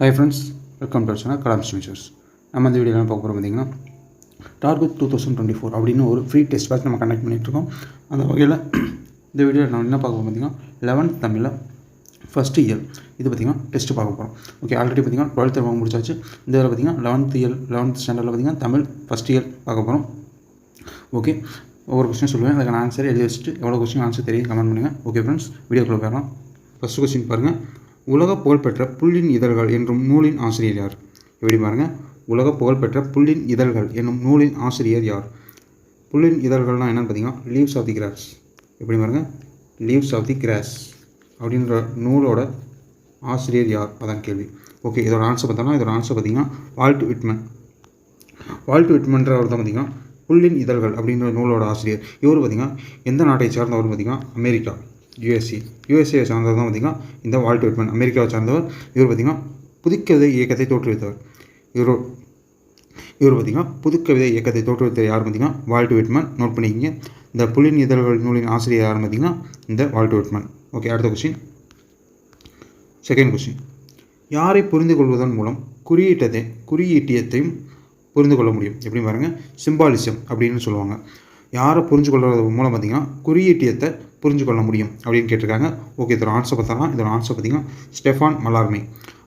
Hi friends welcome to channel Kalam futures நம்ம இந்த வீடியோலாம் பார்க்க போகிறோம் பார்த்தீங்கன்னா target two thousand twenty four அப்படின்னு ஒரு ஃப்ரீ டெஸ்ட் பேட்ச் நம்ம கண்டக்ட் பண்ணிகிட்ருக்கோம் அந்த வகையில் இந்த வீடியோவில் நம்ம என்ன பார்க்க போகிறோம் பார்த்தீங்கன்னா லெவன்த் தமிழில் ஃபஸ்ட் இயர் இது பார்த்திங்கன்னா டெஸ்ட் பார்க்க போகிறோம் ஓகே ஆல்ரெடி பார்த்திங்கன்னா டுவெல்த் அவங்க முடிச்சாச்சு. இந்த இதில் பார்த்திங்கன்னா லெவன்த் இயர் லெவன்த் ஸ்டாண்டர்டில் பார்த்திங்கன்னா தமிழ் ஃபஸ்ட் இயர் பார்க்க போகிறோம் ஓகே ஒவ்வொரு கொஸ்டின் சொல்லுவேன். அதுக்கான ஆன்சர் எழுதி வச்சுட்டு எவ்வளோ கொஸ்டின் ஆன்சர் தெரியும் கமெண்ட் பண்ணுங்கள் ஓகே ஃப்ரெண்ட்ஸ் வீடியோக்குள்ளே போயிடலாம். ஃபஸ்ட் கொஸ்டின் பாருங்கள் உலக புகழ்பெற்ற புல்லின் இதழ்கள் என்றும் நூலின் ஆசிரியர் யார்? எப்படி பாருங்கள் உலக புகழ்பெற்ற புல்லின் இதழ்கள் என்னும் நூலின் ஆசிரியர் யார்? புள்ளின் இதழ்கள்லாம் என்னென்னு பார்த்தீங்கன்னா லீவ்ஸ் ஆஃப் தி கிராஸ் எப்படி பாருங்கள் லீவ்ஸ் ஆஃப் தி கிராஸ் அப்படின்ற நூலோட ஆசிரியர் யார்? அதான் கேள்வி. ஓகே இதோட ஆன்சர் பார்த்தோம்னா இதோட ஆன்சர் பார்த்தீங்கன்னா வால்ட் விட்மன் வால்ட் விட்மன்றவர் தான் பார்த்தீங்கன்னா புல்லின் இதழ்கள் அப்படின்ற நூலோட ஆசிரியர். இவர் பார்த்தீங்கன்னா எந்த நாட்டை சார்ந்தவர் பார்த்தீங்கன்னா அமெரிக்கா. யூஎஸ்சி யூஎஸ்ஏ சார்ந்தவர் தான் பார்த்திங்கன்னா இந்த வால்ட் விட்மன் அமெரிக்காவை சார்ந்தவர். இவர் பார்த்தீங்கன்னா புதுக்கவிதை இயக்கத்தை தோற்றுவித்தவர். இவர் இவர் பார்த்தீங்கன்னா புதுக்கவிதை இயக்கத்தை தோற்றுவித்தவர் யார் பார்த்தீங்கன்னா வால்ட் விட்மன். நோட் பண்ணிக்கிங்க. இந்த புலின் இதழ்கள் நூலின் ஆசிரியர் யார் பார்த்தீங்கன்னா இந்த வால்ட் விட்மன். ஓகே அடுத்த கொஸ்டின் செகண்ட் கொஸ்டின் யாரை புரிந்து கொள்வதன் மூலம் குறியீட்டத்தை குறியீட்டியத்தையும் புரிந்து கொள்ள முடியும்? எப்படி பாருங்கள் சிம்பாலிசம் அப்படின்னு சொல்லுவாங்க. யாரை புரிஞ்சு கொள்வது மூலம் பார்த்தீங்கன்னா குறியீட்டியத்தை புரிஞ்சு கொள்ள முடியும் அப்படின்னு கேட்டிருக்காங்க. ஓகே இதோட ஆன்சர் பார்த்தாலாம் இதோட ஆன்சர் பார்த்தீங்கன்னா ஸ்டெஃபான் மலார்மே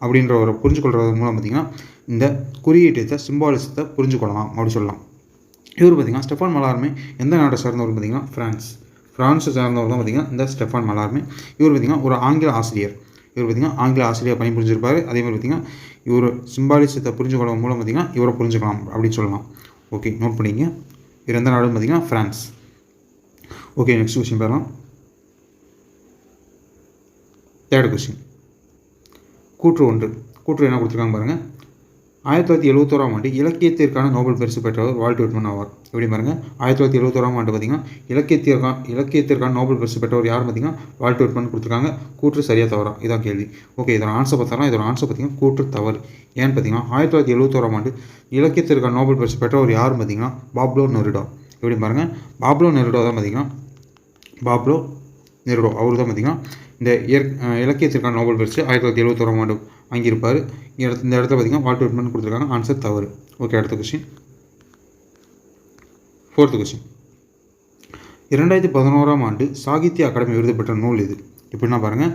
அப்படின்றவரை புரிஞ்சு கொள்வது மூலம் பார்த்தீங்கன்னா இந்த குறியீட்டத்தை சிம்பாலிசத்தை புரிஞ்சு கொள்ளலாம் அப்படின்னு சொல்லலாம். இவர் பார்த்தீங்கன்னா ஸ்டெஃபான் மலார்மே எந்த நாட்டை சார்ந்தவர் பார்த்தீங்கன்னா ஃப்ரான்ஸ் ஃப்ரான்ஸை சார்ந்தவர் தான் பார்த்தீங்கன்னா இந்த ஸ்டெஃபான் மலார்மே இவர் பார்த்தீங்கன்னா ஒரு ஆங்கில ஆசிரியர். இவர் பார்த்திங்கன்னா ஆங்கில ஆசிரியர் பணி புரிஞ்சிருப்பார் அதே மாதிரி பார்த்திங்கன்னா இவர் சிம்பாலிசத்தை புரிஞ்சு கொள்ளும் மூலம் பார்த்திங்கன்னா இவரை புரிஞ்சுக்கலாம் அப்படின்னு சொல்லலாம். ஓகே நோட் பண்ணிங்க இவர் எந்த நாடுன்னு பார்த்திங்கன்னா ஃப்ரான்ஸ் ஓகே நெக்ஸ்ட் கொஸ்டின் பார்க்கலாம். தேர்ட் கொஸ்டின் கூற்று ஒன்று. கூற்று என்ன கொடுத்துருக்காங்க பாருங்கள் ஆயிரத்தி தொள்ளாயிரத்தி எழுபத்தோராம் ஆண்டு இலக்கியத்திற்கான நோபல் பரிசு பெற்றவர் வால்ட் விட்மன் ஆவார். எப்படி பாருங்கள் ஆயிரத்தி தொள்ளாயிரத்தி எழுபத்தோராம் ஆண்டு பார்த்திங்கன்னா இலக்கியத்திற்கான இலக்கியத்திற்கான நோபல் பரிசு பெற்றவர் யார் பார்த்திங்கன்னா வால்ட் விட்மன் கொடுத்துருக்காங்க. கூற்று சரியாக தவறா? இதான் கேள்வி. ஓகே இதோட ஆன்சர் பார்த்தாலும் இதோட ஆன்சர் பார்த்திங்கன்னா கூற்று தவறு. ஏன்னு பார்த்தீங்கன்னா ஆயிரத்தி தொள்ளாயிரத்தி எழுபத்தோராம் ஆண்டு இலக்கியத்திற்கான நோபல் பரிசு பெற்றவர் யார் பார்த்தீங்கன்னா பாப்லோ நெருடோ. எப்படி பாருங்கள் பாப்லோ நெருடோ தான் பார்த்திங்கன்னா பாப்லோ நெருடோ. அவர் தான் பார்த்திங்கன்னா இந்த இயற் இலக்கியத்திற்கான நோபல் பரிசு ஆயிரத்தி தொள்ளாயிரத்தி எழுபத்தோராம் ஆண்டு வாங்கியிருப்பார். இந்த இடத்துல பார்த்தீங்கன்னா வால்ட் விட்மன் கொடுத்துருக்காங்க. ஆன்சர் தவறு. ஓகே அடுத்த கொஸ்டின் ஃபோர்த்து கொஸ்டின் இரண்டாயிரத்தி பதினோராம் ஆண்டு சாகித்ய அகாடமி விருது பெற்ற நூல் இது எப்படின்னா பாருங்கள்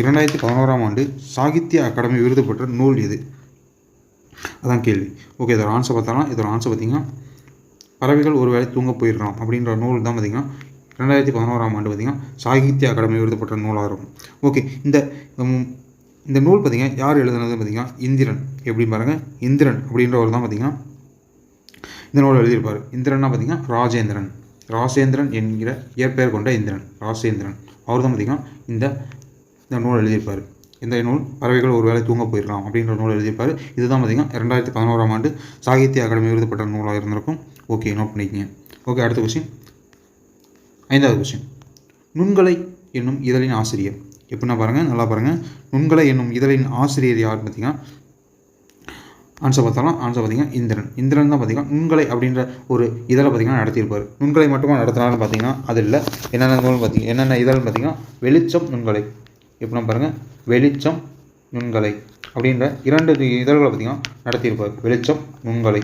இரண்டாயிரத்தி பதினோராம் ஆண்டு சாகித்ய அகாடமி விருது பெற்ற நூல் இது அதான் கேள்வி. ஓகே இதோட ஆன்சர் பார்த்தாலும். இதோட ஆன்சர் பார்த்திங்கன்னா பறவைகள் ஒரு வேலை தூங்க போயிடலாம் அப்படின்ற நூல் தான் பார்த்திங்கன்னா ரெண்டாயிரத்தி பதினோராம் ஆண்டு பார்த்திங்கன்னா சாகித்ய அகாடமி விருது பெற்ற நூலாக இருக்கும். ஓகே இந்த இந்த நூல் பார்த்திங்கன்னா யார் எழுதுனது பார்த்திங்கன்னா இந்திரன். எப்படி பாருங்கள் இந்திரன் அப்படின்றவர் தான் பார்த்திங்கன்னா இந்த நூல் எழுதியிருப்பார். இந்திரன்னா பார்த்திங்கன்னா ராஜேந்திரன். ராசேந்திரன் என்கிற இயற்பெயர் கொண்ட இந்திரன் ராசேந்திரன். அவர் தான் பார்த்திங்கன்னா இந்த இந்த நூல் எழுதியிருப்பார். இந்த நூல் பறவைகள் ஒரு வேளை தூங்க போயிடலாம் அப்படின்ற நூல் எழுதியிருப்பார். இதுதான் பார்த்திங்கன்னா ரெண்டாயிரத்தி பதினோராம் ஆண்டு சாகித்ய அகாடமி விருதுப்பட்ட நூலாக இருந்திருக்கும். ஓகே நோட் பண்ணிக்கங்க. ஓகே அடுத்த கொஸ்டின் ஐந்தாவது கொஸ்டின் நுண்கலை என்னும் இதழின் ஆசிரியர். எப்படின்னா பாருங்கள் நல்லா பாருங்கள் நுண்கலை என்னும் இதழின் ஆசிரியர் யார் பார்த்தீங்கன்னா ஆன்சர் பார்த்தாலும் ஆன்சர் பார்த்தீங்கன்னா இந்திரன். இந்திரன் தான் பார்த்தீங்கன்னா நுண்கலை அப்படின்ற ஒரு இதழை பார்த்தீங்கன்னா நடத்தியிருப்பார். நுண்கலை மட்டுமா நடத்தினாலும் பார்த்தீங்கன்னா அது இல்லை. என்னென்ன நூல் பார்த்தீங்க என்னென்ன இதழ்னு பார்த்தீங்கன்னா வெளிச்சம் நுண்கலை. எப்படின்னா பாருங்கள் வெளிச்சம் நுண்கலை அப்படின்ற இரண்டு இதழ்களை பார்த்தீங்கன்னா நடத்தியிருப்பார். வெளிச்சம் நுண்கலை.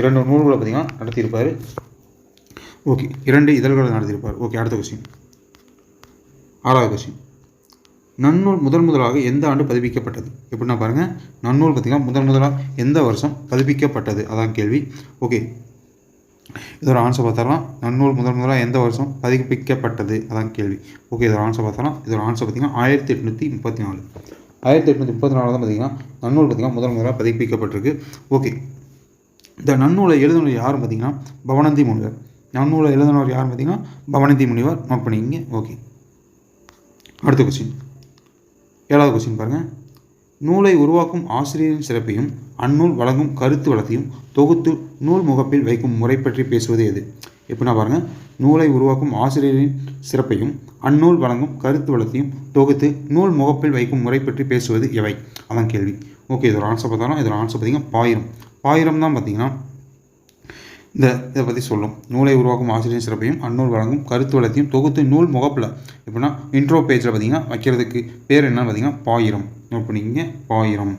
இரண்டு நூல்களை பார்த்தீங்கன்னா நடத்தியிருப்பார். ஓகே இரண்டு இதழ்களை நடத்தியிருப்பார். ஓகே அடுத்த கொஸ்டின் ஆறாவது கொஸ்டின் நன்னூல் முதன் முதலாக எந்த ஆண்டு பதிப்பிக்கப்பட்டது? எப்படின்னா பாருங்கள் நன்னூல் பார்த்திங்கன்னா முதன் முதலாக எந்த வருஷம் பதிப்பிக்கப்பட்டது? அதான் கேள்வி. ஓகே இதோட ஆன்சர் பார்த்தாலாம் நன்னூல் முதன் முதலாக எந்த வருஷம் பதிப்பிக்கப்பட்டது? அதான் கேள்வி. ஓகே இதோட ஆன்சர் பார்த்தாலாம் இதோட ஆன்சர் பார்த்திங்கன்னா ஆயிரத்தி எட்நூற்றி முப்பத்தி நாலு. ஆயிரத்தி எட்நூற்றி முப்பத்தி நாலு தான் பார்த்திங்கன்னா நன்னூல் பார்த்திங்கன்னா முதன் முதலாக பதிப்பிக்கப்பட்டிருக்கு. ஓகே இந்த நன்னூலை எழுதினவர் யார் பார்த்திங்கன்னா? பவனந்தி முனிவர். நன்னூலை எழுதினவர் யார் பார்த்திங்கன்னா பவனந்தி முனிவர். நோட் பண்ணிக்கிங்க. ஓகே அடுத்த கொஸ்டின் ஏழாவது கொஸ்டின் பாருங்கள் நூலை உருவாக்கும் ஆசிரியரின் சிறப்பையும் அந்நூல் வழங்கும் கருத்து வளத்தையும் தொகுத்து நூல் முகப்பில் வைக்கும் முறை பற்றி பேசுவது எது? எப்படின்னா பாருங்கள் நூலை உருவாக்கும் ஆசிரியரின் சிறப்பையும் அந்நூல் வழங்கும் கருத்து வளத்தையும் தொகுத்து நூல் முகப்பில் வைக்கும் முறை பற்றி பேசுவது எவை? அதான் கேள்வி. ஓகே இதோட ஆன்சர் பார்த்தாலும் இதோட ஆன்சர் பார்த்தீங்கன்னா பாயிரம். பாயிரம் தான் பார்த்தீங்கன்னா இந்த இதை பற்றி சொல்லும். நூலை உருவாக்கும் ஆசிரியர் சிறப்பையும் அந்நூல் வழங்கும் கருத்து வளத்தையும் தொகுத்து நூல் முகப்பில் எப்படின்னா இன்ட்ரோ பேஜில் பார்த்தீங்கன்னா வைக்கிறதுக்கு பேர் என்னன்னு பார்த்தீங்கன்னா பாயிரம். நோட் பண்ணிக்கிங்க பாயிரம்.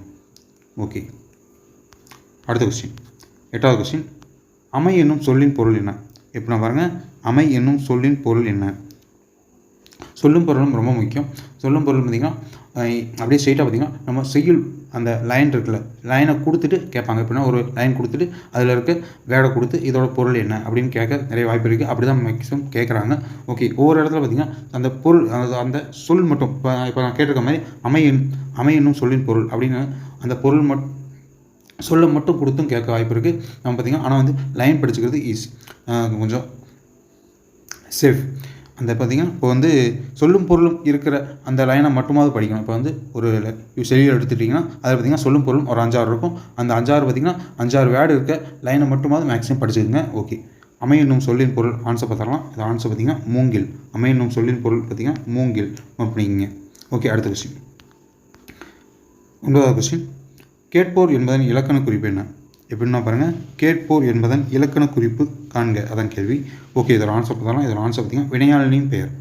ஓகே அடுத்த கொஸ்டின் எட்டாவது கொஸ்டின் அமை என்னும் சொல்லின் பொருள் என்ன? எப்படின்னா பாருங்கள் அமை என்னும் சொல்லின் பொருள் என்ன? சொல்லும் பொருளும் ரொம்ப முக்கியம். சொல்லும் பொருள் பார்த்திங்கன்னா அப்படியே ஸ்ட்ரெயிட்டாக பார்த்திங்கன்னா நம்ம செய்யுள் அந்த லைன் இருக்குல்ல லைனை கொடுத்துட்டு கேட்பாங்க. எப்படின்னா ஒரு லைன் கொடுத்துட்டு அதில் இருக்க வேடை கொடுத்து இதோட பொருள் என்ன அப்படின்னு கேட்க நிறைய வாய்ப்பு இருக்குது அப்படி தான் மேக்ஸிமம் கேட்குறாங்க. ஓகே ஒவ்வொரு இடத்துல பார்த்திங்கன்னா அந்த பொருள் அந்த அந்த சொல் மட்டும் இப்போ இப்போ நான் கேட்டிருக்க மாதிரி அமை என் அமை என்னும் சொல்லின் பொருள் அப்படின்னு அந்த பொருள் மட் சொல்ல மட்டும் கொடுத்தும் கேட்க வாய்ப்பு இருக்குது நம்ம பார்த்திங்கன்னா ஆனால் வந்து லைன் படிச்சுக்கிறது ஈஸி கொஞ்சம் சேஃப் அந்த பார்த்திங்கன்னா இப்போ வந்து சொல்லும் பொருளும் இருக்கிற அந்த லைனை மட்டுமாவது படிக்கணும். இப்போ வந்து ஒரு செல்லியில் எடுத்துட்டிங்கன்னா அதில் பார்த்திங்கன்னா சொல்லும் பொருளும் ஒரு அஞ்சாறு இருக்கும். அந்த அஞ்சாறு பார்த்திங்கன்னா அஞ்சாறு வேர்டு இருக்க லைனை மட்டுமாவது மேக்ஸிமம் படிச்சுக்கோங்க. ஓகே அமையணும் சொல்லின் பொருள் ஆன்சர் பார்த்தாலாம் இது ஆன்சர் பார்த்திங்கன்னா மூங்கில். அமை சொல்லின் பொருள் பார்த்திங்கன்னா மூங்கில் அப்படிங்க. ஓகே அடுத்த கொஸ்டின் ஒன்பதாவது கொஸ்டின் கேட்போர் என்பதன் இலக்கண குறிப்பு என்ன? எப்படின்னா பாருங்கள் கேட்போர் என்பதன் இலக்கண குறிப்பு காண்க. அதான் கேள்வி. ஓகே இதில் ஆன்சர் பார்த்தலாம் இதில் ஆன்சர் பார்த்தீங்கன்னா வினையாளனின் பெயர்.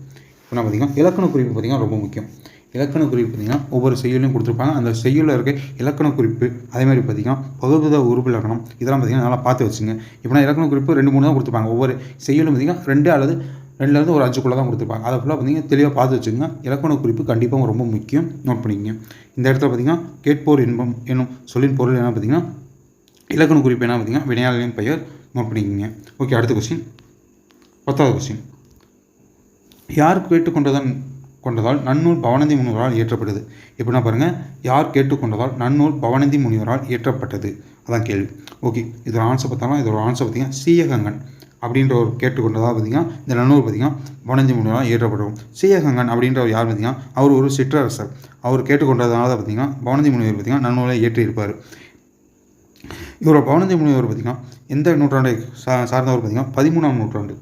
இப்போ நான் பார்த்தீங்கன்னா இலக்கண குறிப்பு பார்த்தீங்கன்னா ரொம்ப முக்கியம். இலக்கண குறிப்பு பார்த்தீங்கன்னா ஒவ்வொரு செய்யுளையும் கொடுத்துருப்பாங்க. அந்த செய்யுளில் இருக்க இலக்கண குறிப்பு அதே மாதிரி பார்த்தீங்கன்னா பகுதித உறுப்பு இலக்கணம் இதெல்லாம் பார்த்தீங்கன்னா நல்லா பார்த்து வச்சுங்க. இப்போனா இலக்கண குறிப்பு ரெண்டு மூணு தான் கொடுத்துருப்பாங்க. ஒவ்வொரு செய்யுளும் பார்த்தீங்கன்னா ரெண்டு அல்லது ரெண்டுலேருந்து ஒரு அஞ்சுக்குள்ளே தான் கொடுத்துருப்பாங்க. அதை ஃபுல்லாக பார்த்தீங்கன்னா தெளிவாக பார்த்து வச்சுங்க இலக்கண குறிப்பு கண்டிப்பாக ரொம்ப முக்கியம். நோட் பண்ணிக்கங்க. இந்த இடத்துல பார்த்தீங்கன்னா கேட்போர் இன்பம் என்னும் சொல்லின் பொருள் என்ன பார்த்தீங்கன்னா இலக்கண குறிப்பு என்ன பார்த்தீங்கன்னா? வினையாளரின் பெயர் நோட் பண்ணிக்கங்க ஓகே அடுத்த கொஸ்டின் பத்தாவது கொஸ்டின் யார் கேட்டுக்கொண்டதன் கொண்டதால் நன்னூல் பவனந்தி முனிவரால் இயற்றப்பட்டது? எப்படின்னா பாருங்கள் யார் கேட்டுக்கொண்டதால் நன்னூல் பவனந்தி முனிவரால் இயற்றப்பட்டது? அதான் கேள்வி. ஓகே இதோட ஆன்சர் பார்த்தாலும் இதோட ஆன்சர் பார்த்தீங்கன்னா சீயகங்கன் அப்படின்ற ஒரு கேட்டுக்கொண்டதாக பார்த்தீங்கன்னா இந்த நன்னூல் பார்த்தீங்கன்னா பவனந்தி முனிவரால் இயற்றப்படும். சீயகங்கன் அப்படின்றவர் யார் பார்த்தீங்கன்னா அவர் ஒரு சிற்றரசர். அவர் கேட்டுக்கொண்டதனால தான் பார்த்தீங்கன்னா பவனந்தி முனிவர் பார்த்தீங்கன்னா நன்னூலை இயற்றியிருப்பார். இவரோட பவனந்தி முனிவர் பார்த்திங்கன்னா எந்த நூற்றாண்டை சா சார்ந்தவர் பார்த்திங்கன்னா பதிமூணாம் நூற்றாண்டு.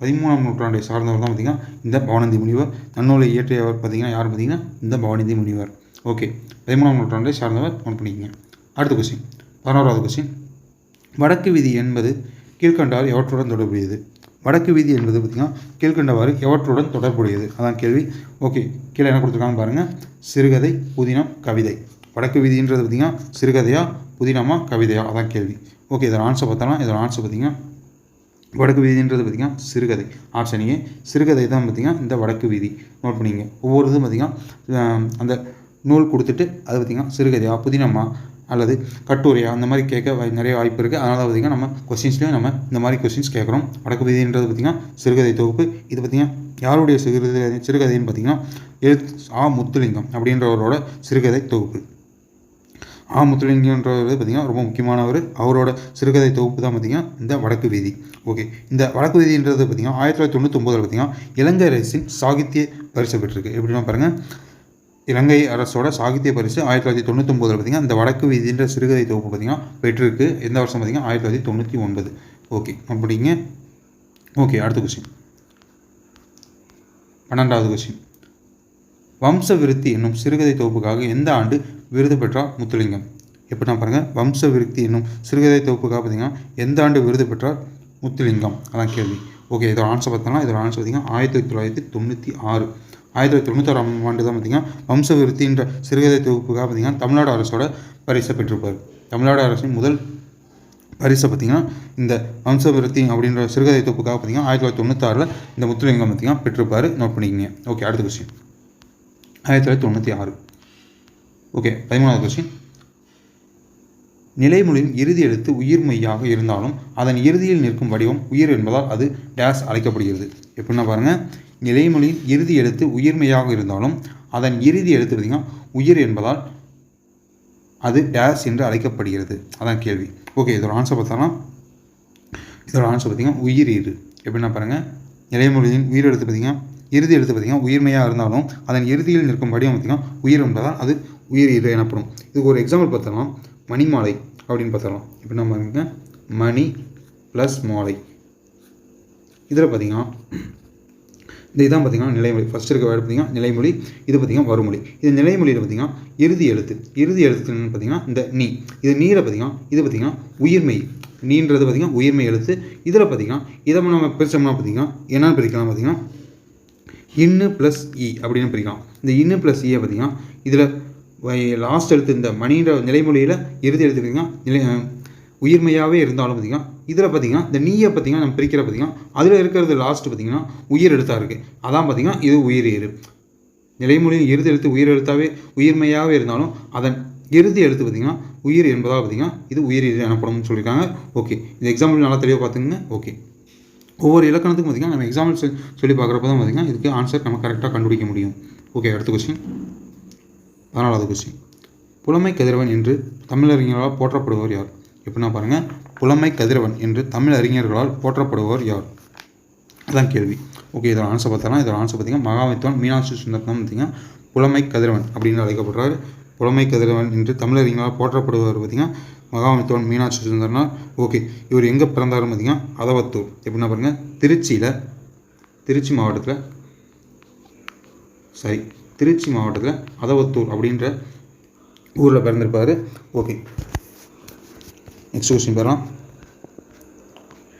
பதிமூணாம் நூற்றாண்டை சார்ந்தவர் தான் பார்த்திங்கன்னா இந்த பவனந்தி முனிவர். தன்னூலை இயற்றியவர் பார்த்திங்கன்னா யார் பார்த்திங்கன்னா இந்த பவனந்தி முனிவர். ஓகே. பதிமூணாம் நூற்றாண்டை சார்ந்தவர் நோட் பண்ணிக்கங்க. அடுத்த கொஸ்டின் பதினோராவது கொஸ்டின் வடக்கு விதி என்பது கீழ்கண்டால் எவற்றுடன் தொடர்புடையது? வடக்கு வீதி என்பது பார்த்திங்கன்னா கீழ்கண்டவாறு எவற்றுடன் தொடர்புடையது? அதான் கேள்வி. ஓகே. கீழே என்ன கொடுத்துருக்காங்க பாருங்கள் சிறுகதை புதினம் கவிதை. வடக்கு வீதின்றது பார்த்திங்கன்னா சிறுகதையாக புதினமா கவிதையா? அதான் கேள்வி. ஓகே இதோட ஆன்சர் பார்த்தோம்னா இதோட ஆன்சர் பார்த்திங்கன்னா வடக்கு வீதின்றது பார்த்திங்கன்னா சிறுகதை. ஆப்ஷன் ஏ சிறுகதை தான் பார்த்திங்கன்னா இந்த வடக்கு வீதி. நோட் பண்ணிங்க ஒவ்வொரு இதுவும் பார்த்திங்கன்னா அந்த நூல் கொடுத்துட்டு அது பார்த்திங்கன்னா சிறுகதையா புதினமா அல்லது கட்டுரையா அந்த மாதிரி கேட்க வாய் நிறைய வாய்ப்பு இருக்குது அதனால் பார்த்திங்கன்னா நம்ம கொஸ்டின்ஸ்லேயும் நம்ம இந்த மாதிரி கொஸ்டின்ஸ் கேட்குறோம். வடக்கு வீதின்றது பார்த்திங்கன்னா சிறுகதை தொகுப்பு. இது பார்த்திங்கன்னா யாருடைய சிறுகதை சிறுகதைன்னு பார்த்திங்கன்னா எழுத் ஆ முத்துலிங்கம் அப்படின்றவரோட சிறுகதை தொகுப்பு. ஆ முத்துலிங்கன்றவர் பார்த்திங்கன்னா ரொம்ப முக்கியமானவர். அவரோட சிறுகதை தொகுப்பு தான் பார்த்திங்கன்னா இந்த வடக்கு வீதி. ஓகே இந்த வடக்கு வீதின்றது பார்த்திங்கன்னா ஆயிரத்தி தொள்ளாயிரத்தி தொண்ணூத்தொம்பதில் பார்த்திங்கன்னா இலங்கை அரசின் சாகித்ய பரிசு பெற்றிருக்கு. எப்படின்னா பாருங்கள் இலங்கை அரசோட சாகித்ய பரிசு ஆயிரத்தி தொள்ளாயிரத்தி தொண்ணூத்தொம்பதில் பார்த்திங்கன்னா இந்த வடக்கு வீதின்ற சிறுகதை தொகுப்பு பார்த்திங்கன்னா பெற்றிருக்கு. எந்த வருஷம் பார்த்திங்கன்னா ஆயிரத்தி தொள்ளாயிரத்தி தொண்ணூற்றி ஒன்பது ஓகே அப்படிங்க ஓகே அடுத்த கொஸ்டின் பன்னெண்டாவது கொஸ்டின் வம்ச விருத்தி என்னும் சிறுகதை தொகுப்புக்காக எந்த ஆண்டு விருது பெற்றார் முத்துலிங்கம். எப்படின்னா பாருங்கள் வம்ச விருத்தி என்னும் சிறுகதை தொகுப்புக்காக பார்த்தீங்கன்னா எந்த ஆண்டு விருது பெற்றார் முத்துலிங்கம்? அதான் கேள்வி. ஓகே இதோட ஆன்சர் பார்த்தோம்னா இதோட ஆன்சர் பார்த்தீங்கன்னா ஆயிரத்தி தொள்ளாயிரத்தி தொண்ணூற்றி ஆறு. ஆயிரத்தி தொள்ளாயிரத்தி தொண்ணூத்தாறாம் ஆண்டு தான் பார்த்தீங்கன்னா வம்ச விருத்தின்ற சிறுகதை தொகுப்புக்காக பார்த்தீங்கன்னா தமிழ்நாடு அரசோட பரிசை பெற்றிருப்பார். தமிழ்நாடு அரசின் முதல் பரிசை பார்த்திங்கன்னா இந்த வம்ச விருத்தி அப்படின்ற சிறுகதை தொகுப்புக்காக பார்த்தீங்கன்னா ஆயிரத்தி தொள்ளாயிரத்தி தொண்ணூத்தாறில் இந்த முத்துலிங்கம் பார்த்தீங்கன்னா பெற்றிருப்பார். நோட் பண்ணிக்கிங்க. ஓகே அடுத்த கொஸ்டின் ஆயிரத்தி தொள்ளாயிரத்தி தொண்ணூற்றி ஆறு. ஓகே பதிமூணாவது கொஸ்டின் நிலைமொழியின் இறுதி எழுத்து உயிர் மெய்யாக இருந்தாலும் அதன் இறுதியில் நிற்கும் வடிவம் உயிர் என்பதால் அது டேஸ் அழைக்கப்படுகிறது. எப்படின்னா பாருங்கள் நிலைமொழியின் இறுதி எழுத்து உயிர்மையாக இருந்தாலும் அதன் இறுதி எழுத்து பார்த்திங்கன்னா உயிர் என்பதால் அது டேஸ் என்று அழைக்கப்படுகிறது. அதான் கேள்வி. ஓகே இதோட ஆன்சர் பார்த்தோன்னா இதோட ஆன்சர் பார்த்திங்கன்னா உயிர் இரு எப்படின்னா பாருங்கள் நிலைமொழியின் உயிர் எழுத்து பார்த்திங்கன்னா இறுதி எழுத்து பார்த்திங்கன்னா உயிர்மையாக இருந்தாலும் அதன் இறுதியில் நிற்கும் வடிவம் பார்த்திங்கன்னா உயிர் என்பதால் அது உயிர் இது எனப்படும். இதுக்கு ஒரு எக்ஸாம்பிள் பார்த்தலாம் மணிமாலை அப்படின்னு பார்த்தலாம் இப்போ நம்ம பாருங்க? மணி ப்ளஸ் மாலை. இதில் பார்த்திங்கன்னா இந்த இதான் பார்த்திங்கன்னா நிலைமொழி. ஃபஸ்ட் இருக்க வேர்டு பார்த்திங்கன்னா நிலைமொழி இது பார்த்திங்கன்னா வறுமொழி இது நிலைமொழியில் பார்த்திங்கன்னா இறுதி எழுத்து. இறுதி எழுத்துன்னு பார்த்திங்கன்னா இந்த நீ. இது நீரை பார்த்திங்கன்னா இது பார்த்திங்கன்னா உயிர்மை. நீன்றது பார்த்திங்கன்னா உயிர்மை எழுத்து. இதில் பார்த்திங்கன்னா இதை நம்ம பிரித்தோம்னா பார்த்திங்கன்னா என்னென்னு பிரிக்கலாம் பார்த்திங்கன்னா இன்னு ப்ளஸ் இ e அப்படின்னு பிரிக்கலாம். இந்த இன்னு ப்ளஸ் இயை e பார்த்திங்கன்னா இதில் லாஸ்ட் எழுத்து இந்த மணின்ற நிலைமொழியில் இறுதி எழுத்து நிலை உயிர்மையாகவே இருந்தாலும் பார்த்தீங்கன்னா இதில் பார்த்தீங்கன்னா இந்த நீயை பார்த்தீங்கன்னா நம்ம பிரிக்கிற பார்த்தீங்கன்னா அதில் இருக்கிறது லாஸ்ட் பார்த்தீங்கன்னா உயிர் எழுத்தாக இருக்குது அதான் பார்த்தீங்கன்னா இது உயிர் ஏறு நிலைமொழியின் இறுதி எழுத்து உயிர் எழுத்தாகவே உயிர்மையாகவே இருந்தாலும் அதன் இறுதி எழுத்து பார்த்தீங்கன்னா உயிர் என்பதாக பார்த்தீங்கன்னா இது உயிர் எனப்படும்னு சொல்லியிருக்காங்க ஓகே இந்த எக்ஸாம்பிள் நல்லா தெளிவாக பார்த்துங்க ஓகே ஒவ்வொரு இலக்கணத்துக்கும் பார்த்தீங்கன்னா நம்ம எக்ஸாம்பிள் சொல்லி சொல்லி பார்க்குறப்ப தான் பார்த்தீங்கன்னா இதுக்கு ஆன்சர் நம்ம கரெக்டாக கண்டுபிடிக்க முடியும். ஓகே அடுத்த கொஸ்டின் பதினாலாவது கொஸ்டின் புலமை கதிரவன் என்று தமிழறிஞர்களால் போற்றப்படுபவர் யார்? எப்படின்னா பாருங்கள் புலமை கதிரவன் என்று தமிழ் அறிஞர்களால் போற்றப்படுபவர் யார்? அதான் கேள்வி. ஓகே இதோட ஆன்சர் பார்த்தோன்னா இதோட ஆன்சர் பார்த்தீங்கன்னா மகாவித்வான் மீனாட்சி சுந்தரம் பார்த்தீங்கன்னா புலமை கதிரவன் அப்படின்னு அழைக்கப்படுறாரு. புலமை கதிரவன் என்று தமிழறிஞர்களால் போற்றப்படுபவர் பார்த்தீங்கன்னா மகாவித்வான் மீனாட்சி சுந்தரனார் ஓகே இவர் எங்கே பிறந்தாருன்னு பார்த்தீங்கன்னா அதவத்தூர். எப்படின்னா பாருங்கள் திருச்சியில் திருச்சி மாவட்டத்தில் சரி திருச்சி மாவட்டத்தில் அதவத்தூர் அப்படின்ற ஊரில் பிறந்திருப்பார். ஓகே நெக்ஸ்ட் கொஸ்டின் பாருலாம்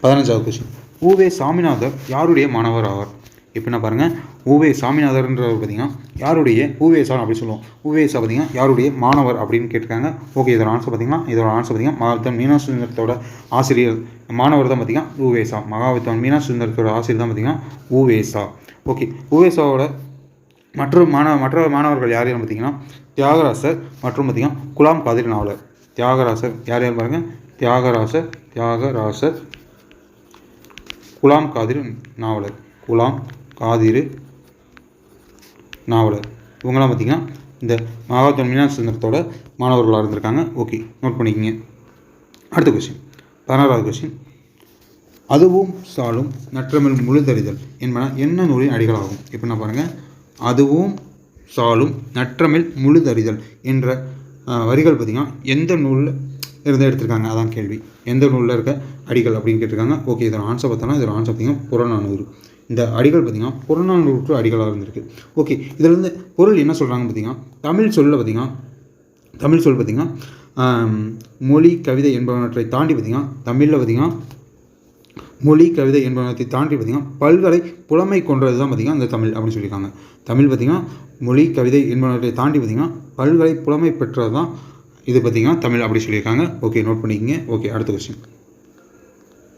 பதினஞ்சாவது கொஸ்டின் ஊவே சாமிநாதர் யாருடைய மாணவர் ஆவார்? எப்படின்னா பாருங்கள் ஊவே சாமிநாதர்ன்றவர் பார்த்தீங்கன்னா யாருடைய ஊவேசா அப்படின்னு சொல்லுவோம். ஊவேசா பார்த்தீங்கன்னா யாருடைய மாணவர் அப்படின்னு கேட்டிருக்காங்க. ஓகே இதோட ஆன்சர் பார்த்தீங்கன்னா இதோட ஆன்சர் பார்த்தீங்கன்னா மகாவித்தன் மீனா சுந்தரத்தோட ஆசிரியர். மாணவர் தான் பார்த்தீங்கன்னா ஊவேசா மகாவித்தன் மீனா சுந்தரத்தோட ஆசிரியர் தான் பார்த்தீங்கன்னா ஊவேசா ஓகே ஊவேசாவோட மற்றும் மாணவ மற்ற மாணவர்கள் யார் யார் பார்த்தீங்கன்னா தியாகராசர் மற்றும் பார்த்தீங்கன்னா குலாம் காதிர் நாவலர். தியாகராசர் யார் யார் பாருங்கள் தியாகராசர் தியாகராசர் குலாம் காதிர் நாவலர். குலாம் காதிர் நாவலர். இவங்கெல்லாம் பார்த்தீங்கன்னா இந்த மகாத்மா மீனாட்சி சுந்தரத்தோட மாணவர்களாக இருந்திருக்காங்க. ஓகே நோட் பண்ணிக்கிங்க. அடுத்த கொஸ்டின் பதினாறாவது கொஸ்டின் அதுவும் சாலும் நற்றமிழ் முழுதறிதல் என்பன என்ன நூலின் அடிகளாகும்? எப்படின்னா பாருங்கள் அதுவும் சாலும் நற்றமிழ் முழுதறிதல் என்ற வரிகள் பார்த்திங்கன்னா எந்த நூலில் இருந்து எடுத்திருக்காங்க? அதான் கேள்வி. எந்த நூலில் இருக்க அடிகள் அப்படின்னு கேட்டிருக்காங்க? ஓகே இதோட ஆன்சர் பார்த்தோன்னா இதோட ஆன்சர் பார்த்திங்கன்னா புறநானூறு. இந்த அடிகள் பார்த்திங்கன்னா புறநானூற்று அடிகளாக இருந்திருக்கு. ஓகே இதிலேருந்து பொருள் என்ன சொல்கிறாங்க பார்த்திங்கன்னா தமிழ் சொல்ல பார்த்திங்கன்னா தமிழ் சொல் பார்த்திங்கன்னா மொழி கவிதை என்பவற்றை தாண்டி பார்த்திங்கன்னா தமிழில் பார்த்திங்கன்னா மொழி கவிதை என்பவற்றை தாண்டி பார்த்திங்கன்னா பல்கலை புலமை கொண்டது தான் பார்த்திங்கன்னா இந்த தமிழ் அப்படின்னு சொல்லியிருக்காங்க. தமிழ் பார்த்திங்கன்னா மொழி கவிதை என்பவற்றை தாண்டி பார்த்திங்கன்னா பல்கலை புலமை பெற்றது தான் இது பார்த்திங்கன்னா தமிழ் அப்படி சொல்லியிருக்காங்க. ஓகே நோட் பண்ணிக்கங்க. ஓகே அடுத்த கொஸ்டின்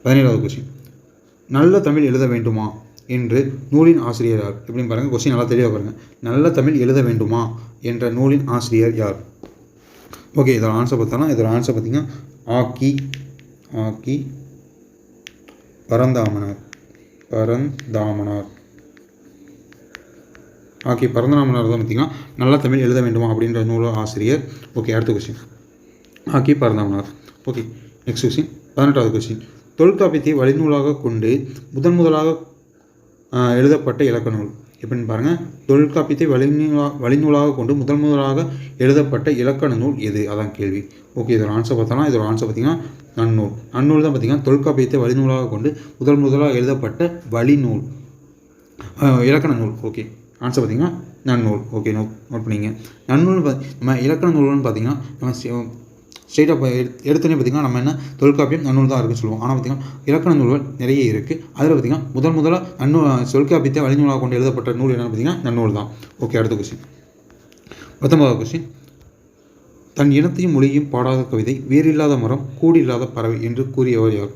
பதினேழாவது கொஸ்டின் நல்ல தமிழ் எழுத வேண்டுமா என்று நூலின் ஆசிரியர் யார்? எப்படின்னு பாருங்கள் கொஸ்டின் நல்லா தெளிவாக பாருங்கள் நல்ல தமிழ் எழுத வேண்டுமா என்ற நூலின் ஆசிரியர் யார்? ஓகே இதோட ஆன்சர் பார்த்தோன்னா இதோட ஆன்சர் பார்த்தீங்கன்னா ஆக்கி ஆக்கி பரந்தாமனார். பரந்தாமனார். ஆக்கி பரந்தாமனார் தான் பார்த்தீங்கன்னா நல்லா தமிழ் எழுத வேண்டுமா அப்படின்ற நூல் ஆசிரியர். ஓகே அடுத்த கொஸ்டின் ஆக்கி பரந்தாமனார். ஓகே நெக்ஸ்ட் கொஸ்டின் பதினெட்டாவது கொஸ்டின் தொல்காப்பியத்தை வழிநூலாக கொண்டு முதன் முதலாக எழுதப்பட்ட இலக்க நூல் எப்படின்னு பாருங்கள் தொல்காப்பியத்தை வழிநூலா வழிநூலாக கொண்டு முதன் முதலாக எழுதப்பட்ட இலக்கண நூல் எது? அதான் கேள்வி. ஓகே இதோட ஆன்சர் பார்த்தோன்னா இதோட ஆன்சர் பார்த்தீங்கன்னா நன்னூல். நன்னூல் தான் பார்த்தீங்கன்னா தொல்காப்பியத்தை வழிநூலாக கொண்டு முதல் முதலாக எழுதப்பட்ட வழிநூல் இலக்கண நூல். ஓகே. ஆன்சர் பார்த்தீங்கன்னா நன்னூல். ஓகே நோட் நோட் பண்ணிங்க. நன்னூல் நம்ம இலக்கண நூல்னு பார்த்தீங்கன்னா நம்ம ஸ்ட்ரெயிட்டாக எடுத்தோடனே பார்த்தீங்கன்னா நம்ம என்ன தொல்காப்பியம் நன்னூல் தான் இருக்குன்னு சொல்லுவோம். ஆனால் பார்த்தீங்கன்னா இலக்கண நூல்கள் நிறைய இருக்குது அதில் பார்த்தீங்கன்னா முதல் முதலாக நன்னூல் தொல்காப்பியத்தை வழிநூலாக கொண்டு எழுதப்பட்ட நூல் என்னென்னு பார்த்தீங்கன்னா நன்னூல் தான் ஓகே அடுத்த கொஸ்டின் பத்தொன்பதாவது கொஸ்டின் தன் இனத்தையும் மொழியையும் பாடாத கவிதை வேறில்லாத மரம் கூடில்லாத பறவை என்று கூறியவர் யார்?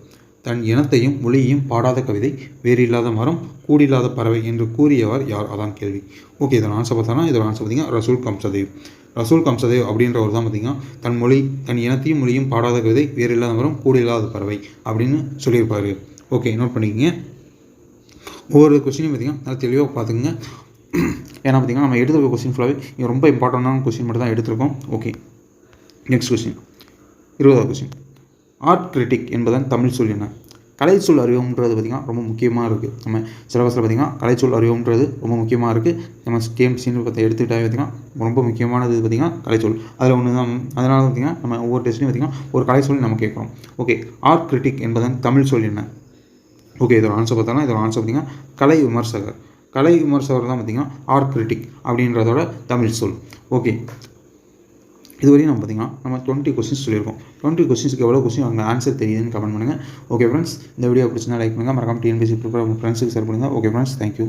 தன் இனத்தையும் மொழியையும் பாடாத கவிதை வேறில்லாத மரம் கூடில்லாத பறவை என்று கூறியவர் யார்? அதான் கேள்வி. ஓகே இதோட ஆன்சர் பார்த்தோன்னா இதோட ஆன்சர் பார்த்தீங்கன்னா ரசூல் கம்சதேவ். ரசூல் கம்சதேவ் அப்படின்றவர் தான் பார்த்தீங்கன்னா தன் மொழி தன் இனத்தையும் மொழியும் பாடாத கவிதை வேறு இல்லாதவரும் கூட இல்லாத பறவை அப்படின்னு சொல்லியிருப்பார். ஓகே நோட் பண்ணிக்கங்க. ஒவ்வொரு கொஸ்டினையும் பார்த்தீங்கன்னா நல்லா தெளிவாக பார்த்துக்குங்க. ஏன்னா பார்த்தீங்கன்னா நம்ம எடுத்துருக்க கொஸ்டின் ஃபுல்லாகவே ரொம்ப இம்பார்ட்டண்டான கொஸ்டின் மட்டும் தான் எடுத்திருக்கோம். ஓகே நெக்ஸ்ட் கொஸ்டின் இருபதாவது கொஸ்டின் ஆர்ட் கிரிட்டிக் என்பதன் தமிழ் சொல் என்ன? கலைச்சொல் அறிவுன்றது பார்த்திங்கன்னா ரொம்ப முக்கியமாக இருக்குது நம்ம சிலபஸில் பார்த்திங்கன்னா கலைச்சொல் அறிவுன்றது ரொம்ப முக்கியமாக இருக்குது நம்ம கேம்ஸ்னு பார்த்து எடுத்துக்கிட்டாவே பார்த்திங்கன்னா ரொம்ப முக்கியமானது பார்த்திங்கன்னா கலைச்சொல். அதில் ஒன்று தான் அதனால பார்த்திங்கன்னா நம்ம ஒவ்வொரு டெஸ்ட்லையும் பார்த்திங்கன்னா ஒரு கலைச்சொல் நம்ம கேட்குறோம். ஓகே ஆர்ட் கிரிட்டிக் என்பதன் தமிழ் சொல் என்ன? ஓகே இதோட ஆன்சர் பார்த்தோம்னா இதோட ஆன்சர் பார்த்தீங்கன்னா கலை விமர்சகர். கலை விமர்சகர் தான் பார்த்தீங்கன்னா ஆர்ட் கிரிட்டிக் அப்படின்றதோட தமிழ் சொல். ஓகே இதுவரையும் நம்ம பார்த்தீங்கன்னா நம்ம டுவெண்ட்டி கொஸ்டின்ஸ் சொல்லியிருக்கோம். டுவெண்ட்டி கொஸ்டின்ஸ்க்கு எவ்வளோ கொஸ்டின் அவங்க ஆன்சர் தெரியுதுன்னு கமெண்ட் பண்ணுங்கள் ஓகே ஃப்ரெண்ட்ஸ் இந்த வீடியோ பிடிச்சினா லைக் பண்ணுங்கள் மறக்காம டிஎன்பிசி ப்ரிப்பேர் உங்கள் ஃப்ரெண்ட்ஸுக்கு ஷேர் பண்ணுங்கள் ஓகே ஃப்ரெண்ட்ஸ் தேங்க்யூ